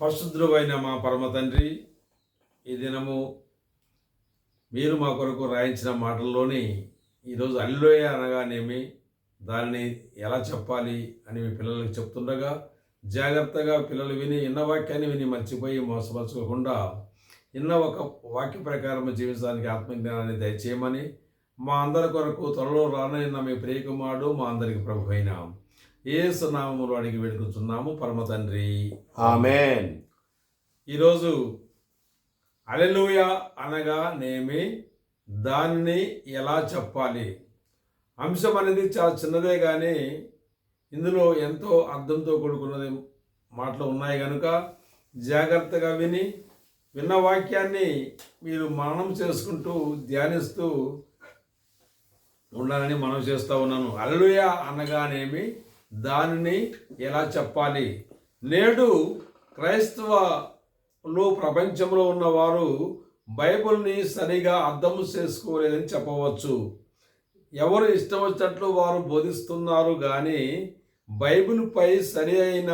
పరిశుద్ధుడు మా పరమ తండ్రి ఈ దినము మీరు మా కొరకు రాయించిన మాటల్లోని ఈరోజు అల్లోయ అనగానేమి దానిని ఎలా చెప్పాలి అని మీ పిల్లలకు చెప్తుండగా జాగ్రత్తగా పిల్లలు విని ఇన్న వాక్యాన్ని విని మర్చిపోయి మోసపరచుకోకుండా ఇన్న ఒక వాక్య ప్రకారం జీవించడానికి ఆత్మజ్ఞానాన్ని దయచేయమని మా అందరి కొరకు త్వరలో రానైన మీ ప్రియకుమారుడు మా అందరికి ప్రభు అయినా ఏసు నామములు అడిగి వేడుకుతున్నాము పరమ తండ్రి. ఆమెన్. ఈరోజు అలెలుయ అనగా నేమి దానిని ఎలా చెప్పాలి? అంశం అనేది చాలా చిన్నదే కానీ ఇందులో ఎంతో అర్థంతో కూడుకున్నది మాటలు ఉన్నాయి కనుక జాగ్రత్తగా విని విన్న వాక్యాన్ని మీరు మననం చేసుకుంటూ ధ్యానిస్తూ ఉండాలని మనం చేస్తూ ఉన్నాను. అల్లుయ అనగానేమి దానిని ఎలా చెప్పాలి? నేడు క్రైస్తవలో ప్రపంచంలో ఉన్నవారు బైబిల్ని సరిగా అర్థం చేసుకోలేదని చెప్పవచ్చు. ఎవరు ఇష్టం వచ్చినట్లు వారు బోధిస్తున్నారు కానీ బైబిల్పై సరి అయిన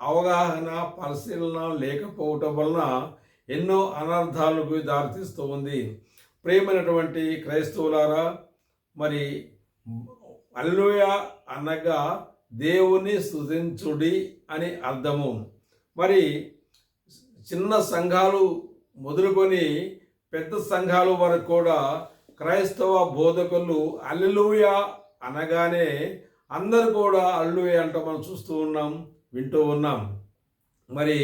అవగాహన పరిశీలన లేకపోవటం వలన ఎన్నో అనర్థాలకు దారితీస్తూ ఉంది. ప్రేమైనటువంటి క్రైస్తవులారా మరి అల్లుయ అనగా దేవుని స్థుతించుడి అని అర్థము. మరి చిన్న సంఘాలు మొదలుకొని పెద్ద సంఘాలు వరకు కూడా క్రైస్తవ బోధకులు అల్లెలుయ అనగానే అందరు కూడా అల్లుయ అంటూ మనం చూస్తూ ఉన్నాం వింటూ ఉన్నాం. మరి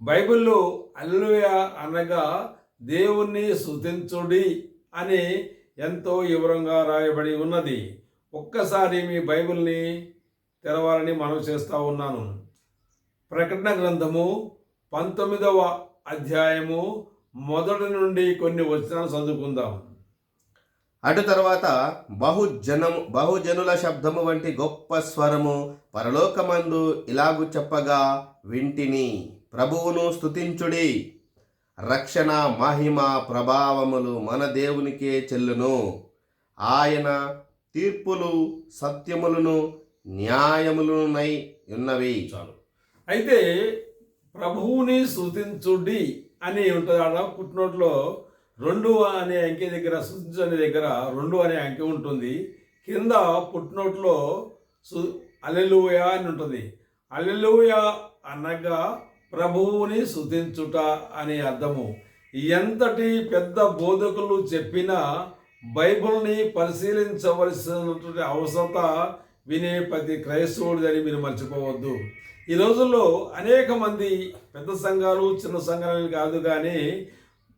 బైబిల్లో అల్లుయ అనగా దేవుణ్ణి స్తుతించుడి అని ఎంతో వివరంగా రాయబడి ఉన్నది. ఒక్కసారి మీ బైబిల్ని తెరవాలని మనం చేస్తూ ఉన్నాను. ప్రకటన గ్రంథము పంతొమ్మిదవ అధ్యాయము మొదటి నుండి కొన్ని వచనాలు చదువుకుందాం. అటు తర్వాత బహుజనం బహుజనుల శబ్దము వంటి గొప్ప స్వరము పరలోకమందు ఇలాగు చెప్పగా వింటిని. ప్రభువును స్తుతించుడి. రక్షణ మహిమ ప్రభావములు మన దేవునికే చెల్లును. ఆయన తీర్పులు సత్యములను న్యాయములునై ఉన్నవి. చాలు. అయితే ప్రభువుని శృతించుడి అని ఉంటుంది ఆడ పుట్టినోట్లో రెండు అనే అంకె దగ్గర స్తుతించు అనే దగ్గర రెండు అనే అంకె ఉంటుంది. కింద పుట్టినోట్లో సు అలెలుయ అని ఉంటుంది. అలెలుయ అనగా ప్రభువుని స్తుతించుట అనే అర్థము. ఎంతటి పెద్ద బోధకులు చెప్పినా బైబిల్ని పరిశీలించవలసినటువంటి అవసరత వినే ప్రతి క్రైస్తవుడిదని మీరు మర్చిపోవద్దు. ఈ రోజుల్లో అనేక మంది పెద్ద సంఘాలు చిన్న సంఘాలు కాదు కానీ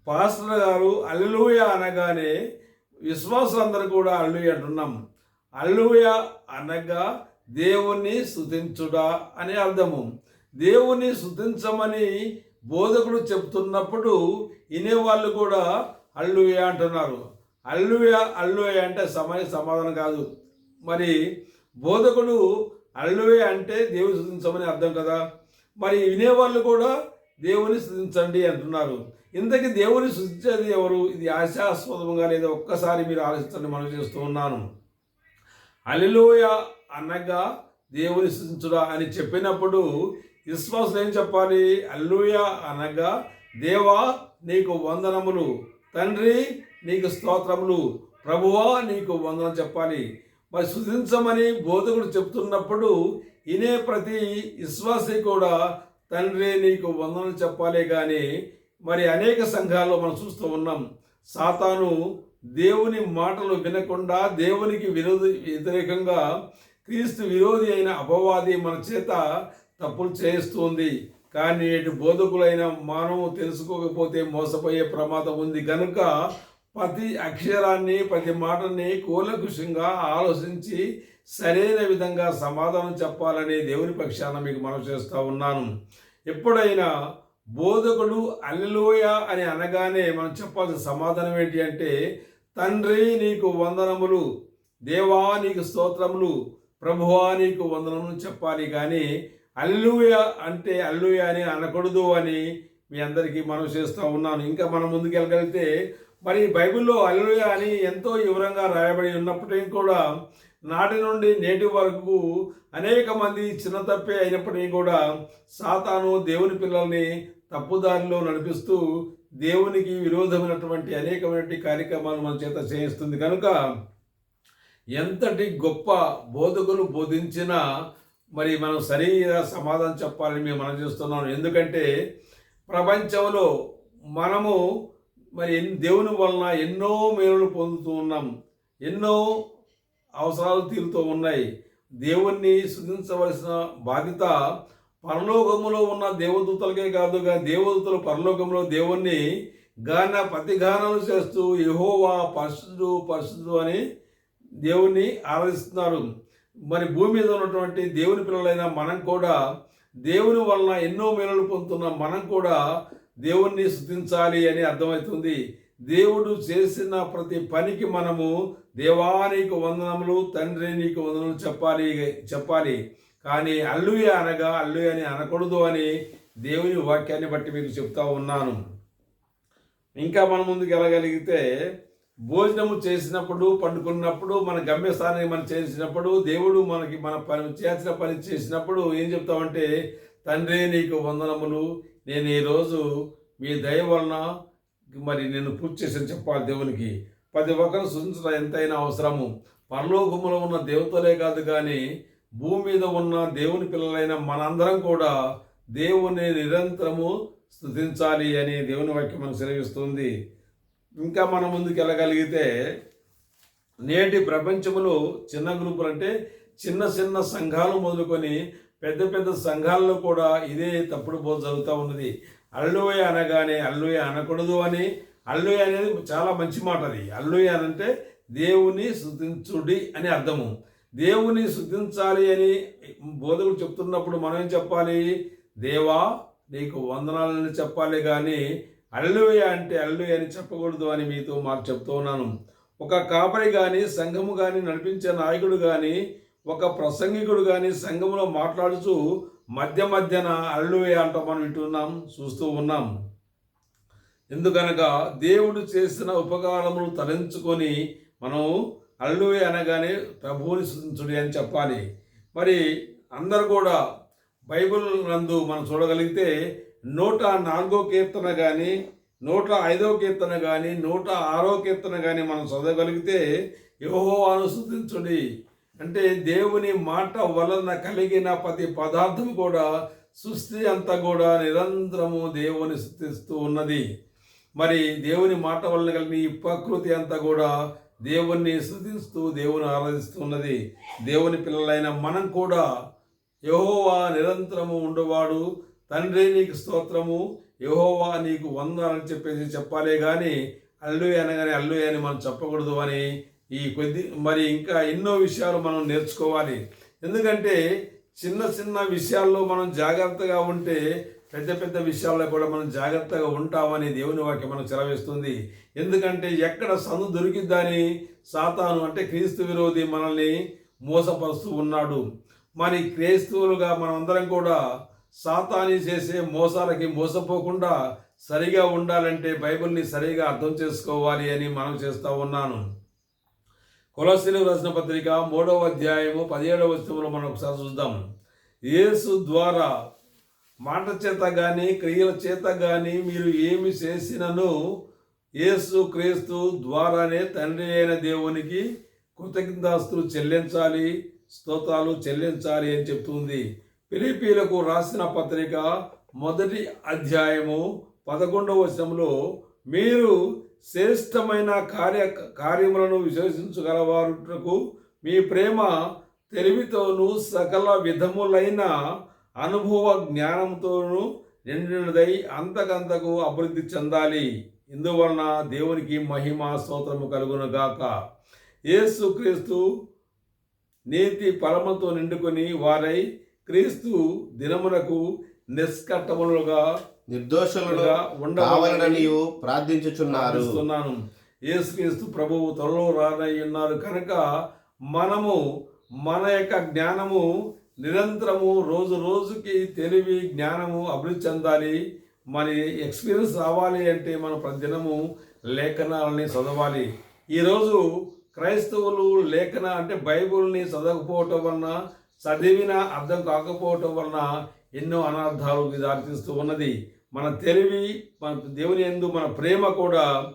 పాస్టర్ గారు అల్లుయ అనగానే విశ్వాసులందరూ కూడా అల్లుయ అంటున్నాం. అల్లుయ అనగా దేవుణ్ణి స్తుతించుడా అనే అర్థము. దేవుణ్ణి శుతించమని బోధకుడు చెప్తున్నప్పుడు వినేవాళ్ళు కూడా అల్లుయ అంటున్నారు. అల్లుయ అల్లుయ అంటే సమయ సమాధానం కాదు. మరి బోధకుడు అల్లువే అంటే దేవుని స్థుతించమని అర్థం కదా? మరి వినేవాళ్ళు కూడా దేవుని స్థుతించండి అంటున్నారు. ఇంతకీ దేవుని స్థుతించేది ఎవరు? ఇది ఆశాస్పదంగా లేదా ఒక్కసారి మీరు ఆలోచించండి మనం చేస్తూ ఉన్నాను. అలిలోయ అనగా దేవుని స్థుతించుడా అని చెప్పినప్పుడు విశ్వాసం ఏం చెప్పాలి? అల్లుయ అనగా దేవా నీకు వందనములు. తండ్రి నీకు స్తోత్రములు. ప్రభువా నీకు వందనం చెప్పాలి. మరి శుద్ధించమని బోధకుడు చెప్తున్నప్పుడు ఇనే ప్రతి విశ్వాసి కూడా తండ్రి నీకు వందనలు చెప్పాలి కానీ మరి అనేక సంఘాల్లో మనం చూస్తూ ఉన్నాం. సాతాను దేవుని మాటలు వినకుండా దేవునికి విరోధి వ్యతిరేకంగా క్రీస్తు విరోధి అయిన అపవాది మన చేత తప్పులు చేయిస్తుంది. కానీ నేటి బోధకులైన మానవు తెలుసుకోకపోతే మోసపోయే ప్రమాదం ఉంది కనుక ప్రతి అక్షరాన్ని ప్రతి మాటని కూలకుషంగా ఆలోచించి సరైన విధంగా సమాధానం చెప్పాలని దేవుని పక్షాన మీకు మనం చేస్తూ ఉన్నాను. ఎప్పుడైనా బోధకుడు అల్లెలోయ అని అనగానే మనం చెప్పాల్సిన సమాధానం ఏంటి అంటే తండ్రి నీకు వందనములు దేవా నీకు స్తోత్రములు ప్రభువా నీకు వందనములు చెప్పాలి కానీ అల్లుయ అంటే అల్లుయ అని అనకూడదు అని మీ అందరికీ మనం చేస్తూ ఉన్నాను. ఇంకా మనం ముందుకు వెళ్ళగలిగితే మరి బైబిల్లో అల్లుయ అని ఎంతో వివరంగా రాయబడి ఉన్నప్పటికీ కూడా నాటి నుండి నేటి వరకు అనేక మంది చిన్న తప్పే అయినప్పటికీ కూడా సాతాను దేవుని పిల్లల్ని తప్పుదారిలో నడిపిస్తూ దేవునికి విరోధమైనటువంటి అనేకమైనటువంటి కార్యక్రమాలు మన చేత చేయిస్తుంది కనుక ఎంతటి గొప్ప బోధకులు బోధించినా మరి మనం సరైన సమాధానం చెప్పాలని మేము మనం చేస్తున్నాం. ఎందుకంటే ప్రపంచంలో మనము మరి ఎన్- దేవుని వలన ఎన్నో మేలులు పొందుతూ ఉన్నాం. ఎన్నో అవసరాలు తీరుతూ ఉన్నాయి. దేవుణ్ణి శుద్ధించవలసిన బాధ్యత పరలోకములో ఉన్న దేవదూతలకే కాదుగా దేవదూతలు పరలోకంలో దేవుణ్ణి గాన ప్రతిగానాలు చేస్తూ యహోవా పరిశుద్ధు పరిశుద్ధు అని దేవుణ్ణి ఆరాధిస్తున్నారు. మరి భూమి మీద ఉన్నటువంటి దేవుని పిల్లలైన మనం కూడా దేవుని వలన ఎన్నో మేలులు పొందుతున్న. మనం కూడా దేవుణ్ణి స్థుతించాలి అని అర్థమవుతుంది. దేవుడు చేసిన ప్రతి పనికి మనము దేవానికి వందనములు తండ్రి నీకు వందనములు చెప్పాలి చెప్పాలి. కానీ అల్లుయ అనగా అల్లుయ అని అనకూడదు అని దేవుని వాక్యాన్ని బట్టి మీకు చెప్తా ఉన్నాను. ఇంకా మన ముందుకు వెళ్ళగలిగితే భోజనము చేసినప్పుడు పండుకున్నప్పుడు మన గమ్యస్థానాన్ని మనం చేసినప్పుడు దేవుడు మనకి మన పని చేసిన పని చేసినప్పుడు ఏం చెప్తామంటే తండ్రి నీకు వందనములు నేను ఈరోజు మీ దయ వలన మరి నేను పూజ చేసి చెప్పాలి దేవునికి. ప్రతి ఒక్కరు సూచించడం ఎంతైనా అవసరము. పరలోకములో ఉన్న దేవతలే కాదు కానీ భూమి మీద ఉన్న దేవుని పిల్లలైన మనందరం కూడా దేవుని నిరంతరము స్థుతించాలి అని దేవుని వాక్యం మనకు సెలవిస్తుంది. ఇంకా మనం ముందుకు వెళ్ళగలిగితే నేటి ప్రపంచంలో చిన్న గ్రూపులు అంటే చిన్న చిన్న సంఘాలు మొదలుకొని పెద్ద పెద్ద సంఘాల్లో కూడా ఇదే తప్పుడు బోధ జరుగుతూ ఉన్నది. అల్లుయ అనగానే అల్లుయ అనకూడదు అని అల్లుయ అనేది చాలా మంచి మాట అది. అల్లుయ అనంటే దేవుని శుద్ధించుడి అని అర్థము. దేవుని శుద్ధించాలి అని బోధకులు చెప్తున్నప్పుడు మనం ఏం చెప్పాలి? దేవా నీకు వందనాలని చెప్పాలి కానీ అల్లుయ అంటే అల్లుయ అని చెప్పకూడదు అని మీతో మాకు చెప్తూ ఉన్నాను. ఒక కాపరి కానీ సంఘము కానీ నడిపించే నాయకుడు కానీ ఒక ప్రసంగికుడు కానీ సంఘంలో మాట్లాడుతూ మధ్య మధ్యన అల్లుయ అంటూ మనం వింటున్నాం చూస్తూ ఉన్నాం. ఎందుకనగా దేవుడు చేసిన ఉపకారములు తలంచుకొని మనం అల్లువే అనగానే ప్రభువుని స్థుతించుడి అని చెప్పాలి. మరి అందరు కూడా బైబిల్ నందు మనం చూడగలిగితే నూట నాలుగో కీర్తన కానీ నూట ఐదో కీర్తన కానీ నూట ఆరో కీర్తన కానీ మనం చదవగలిగితే యోహో స్థుతించుడి. అంటే దేవుని మాట వలన కలిగిన ప్రతి పదార్థం కూడా సృష్టి అంతా కూడా నిరంతరము దేవుని స్థుతిస్తూ ఉన్నది. మరి దేవుని మాట వలన కలిగిన ఈ ప్రకృతి అంతా కూడా దేవుణ్ణి స్థుతిస్తూ దేవుని ఆరాధిస్తున్నది దేవుని పిల్లలైన మనం కూడా యహోవా నిరంతరము ఉండవాడు. తండ్రి నీకు స్తోత్రము యహోవా నీకు వందనని చెప్పేసి చెప్పాలే కానీ అల్లు అనగానే అల్లు అని మనం చెప్పకూడదు అని ఈ కొద్ది మరి ఇంకా ఎన్నో విషయాలు మనం నేర్చుకోవాలి. ఎందుకంటే చిన్న చిన్న విషయాల్లో మనం జాగ్రత్తగా ఉంటే పెద్ద పెద్ద విషయాల్లో కూడా మనం జాగ్రత్తగా ఉంటామని దేవుని వాక్యం మనం చెలవేస్తుంది ఎందుకంటే ఎక్కడ సందు దొరికిద్దని సాతాను అంటే క్రీస్తు విరోధి మనల్ని మోసపరుస్తూ ఉన్నాడు. మరి క్రీస్తువులుగా మనందరం కూడా సాతాని చేసే మోసాలకి మోసపోకుండా సరిగా ఉండాలంటే బైబిల్ని సరిగా అర్థం చేసుకోవాలి అని మనం చేస్తూ ఉన్నాను. కొలసీలు రాసిన పత్రిక మూడవ అధ్యాయము పదిహేడవ వస్తువులో మనం ఒకసారి చూద్దాం. యేసు ద్వారా మాట చేత కానీ క్రియల చేత కానీ మీరు ఏమి చేసినను యేసు క్రీస్తు ద్వారానే తండ్రి అయిన దేవునికి కృతజ్ఞతాస్తులు చెల్లించాలి స్తోత్రాలు చెల్లించాలి అని చెప్తుంది. ఫిలిపీలకు రాసిన పత్రిక మొదటి అధ్యాయము పదకొండవ వచనంలో మీరు శ్రేష్టమైన కార్య కార్యములను విశ్వసించగలవారుటకు మీ ప్రేమ తెలివితోనూ సకల విధములైన అనుభవ జ్ఞానంతోనూ నిండినదై అంతకంతకు అభివృద్ధి చెందాలి. ఇందువలన దేవునికి మహిమ స్తోత్రము కలుగును గాక. యేసు నీతి పరమతో నిండుకొని వారై క్రీస్తు దినమునకు నిష్కట్టములుగా నిర్దోషులుగా కావాలని ప్రార్థించుచున్నారు. ప్రార్థిస్తున్నాను. యేసుక్రీస్తు ప్రభువు త్వరలో రానై ఉన్నారు. కనుక మనము మన యొక్క జ్ఞానము నిరంతరము రోజు రోజుకి తెలివి జ్ఞానము అభివృద్ధి చెందాలి. మరి ఎక్స్పీరియన్స్ రావాలి అంటే మనం ప్రతిదినము లేఖనాలని చదవాలి. ఈరోజు క్రైస్తవులు లేఖన అంటే బైబుల్ని చదవకపోవటం వలన చదివిన అర్థం కాకపోవటం వలన ఎన్నో అనర్థాలకు దారితీస్తూ ఉన్నది. మన తెలివి మన దేవుని ఎందు మన ప్రేమ కూడా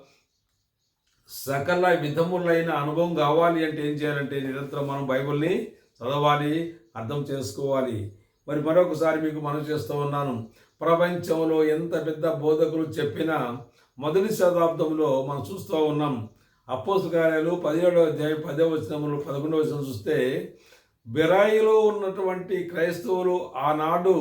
సకల విధములైన అనుభవం కావాలి అంటే ఏం చేయాలంటే నిరంతరం మనం బైబిల్ని చదవాలి అర్థం చేసుకోవాలి. మరి మరొకసారి మీకు మనం చేస్తూ ఉన్నాను. ప్రపంచంలో ఎంత పెద్ద బోధకులు చెప్పినా మొదటి శతాబ్దంలో మనం చూస్తూ ఉన్నాం. అప్పోసు కార్యాలు పదిహేడవ అధ్యాయం పదవ వచనంలో పదకొండవ వచనం చూస్తే బెరాయిలో ఉన్నటువంటి క్రైస్తవులు ఆనాడు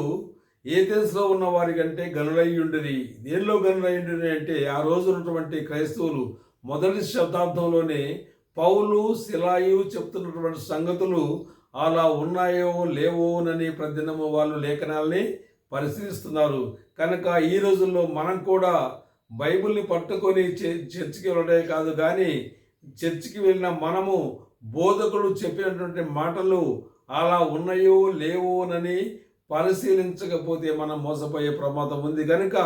ఏథెన్స్లో ఉన్న వారి కంటే గనులయ్యుండిరి దేనిలో గనులయ్యుండిరి అంటే ఆ రోజు ఉన్నటువంటి క్రైస్తవులు మొదటి శతాబ్దంలోనే పౌలు శిలాయు చెప్తున్నటువంటి సంగతులు అలా ఉన్నాయో లేవోనని ప్రతిదినము వాళ్ళు లేఖనాల్ని పరిశీలిస్తున్నారు. కనుక ఈ రోజుల్లో మనం కూడా బైబిల్ని పట్టుకొని చర్చికి వెళ్ళడే కాదు కానీ చర్చికి వెళ్ళిన మనము బోధకులు చెప్పినటువంటి మాటలు అలా ఉన్నాయో లేవోనని పరిశీలించకపోతే మనం మోసపోయే ప్రమాదం ఉంది కనుక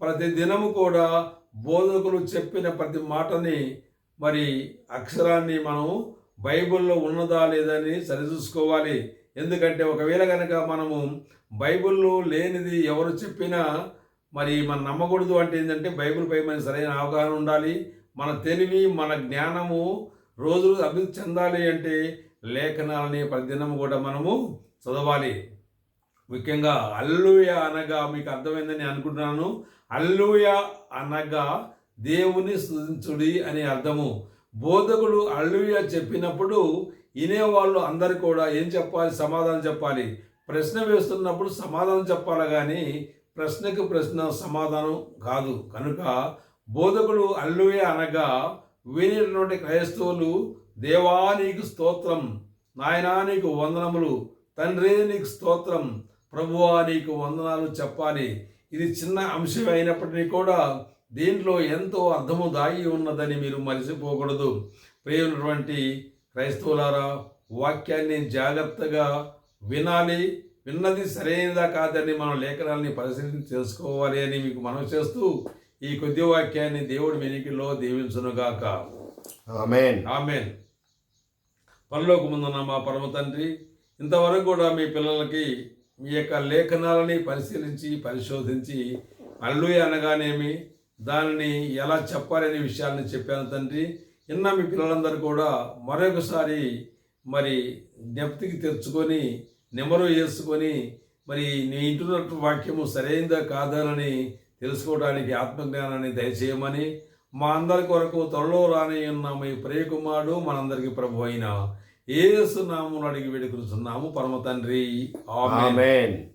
ప్రతి దినము కూడా బోధకులు చెప్పిన ప్రతి మాటని మరి అక్షరాన్ని మనం బైబిల్లో ఉన్నదా లేదని సరిచూసుకోవాలి. ఎందుకంటే ఒకవేళ కనుక మనము బైబిల్లో లేనిది ఎవరు చెప్పినా మరి మనం నమ్మకూడదు అంటే ఏంటంటే బైబిల్ పై మన సరైన అవగాహన ఉండాలి. మన తెలివి మన జ్ఞానము రోజు అభివృద్ధి చెందాలి అంటే లేఖనాలని ప్రతిదినం కూడా మనము చదవాలి. ముఖ్యంగా అల్లుయ అనగా మీకు అర్థమైందని అనుకుంటున్నాను. అల్లుయ అనగా దేవుని స్థుతించుడి అనే అర్థము. బోధకుడు అల్లుయ చెప్పినప్పుడు వినేవాళ్ళు అందరు కూడా ఏం చెప్పాలి? సమాధానం చెప్పాలి. ప్రశ్న వేస్తున్నప్పుడు సమాధానం చెప్పాలి కానీ ప్రశ్నకు ప్రశ్న సమాధానం కాదు. కనుక బోధకుడు అల్లుయ అనగా వినేటువంటి క్రైస్తవులు దేవా నీకు స్తోత్రం నాయనా నీకు వందనములు తండ్రి నీకు స్తోత్రం ప్రభువా నీకు వందనాలు చెప్పాలి. ఇది చిన్న అంశం అయినప్పటికీ కూడా దీంట్లో ఎంతో అర్థము దాగి ఉన్నదని మీరు మరిచిపోకూడదు. ప్రియులటువంటి క్రైస్తవులారా వాక్యాన్ని జాగ్రత్తగా వినాలి. విన్నది సరైనదా కాదని మనం లేఖనాల్ని పరిశీలించి తెలుసుకోవాలి అని మీకు మనం చేస్తూ ఈ కొద్ది వాక్యాన్ని దేవుడి వెనికిలో దీవించునుగాక ఆమెన్. ఆమెన్. పరలోక ముందున్న మా పరమ తండ్రి ఇంతవరకు కూడా మీ పిల్లలకి మీ యొక్క లేఖనాలని పరిశీలించి పరిశోధించి అల్లుయ అనగానేమి? దానిని ఎలా చెప్పాలనే విషయాన్ని చెప్పాను తండ్రి. నిన్న మీ పిల్లలందరూ కూడా మరొకసారి మరి జ్ఞప్తికి తెచ్చుకొని నెమరు వేసుకొని మరి నీ ఇంటున్నట్టు వాక్యము సరైనదా కాదానని తెలుసుకోవడానికి ఆత్మజ్ఞానాన్ని దయచేయమని మా అందరి కొరకు త్వరలో రాని ఉన్న మీ ప్రియకుమారుడు మనందరికీ ప్రభు అయిన ఏసునామును అడిగి వేడుకున్నాము పరమ తండ్రి. ఆమెన్.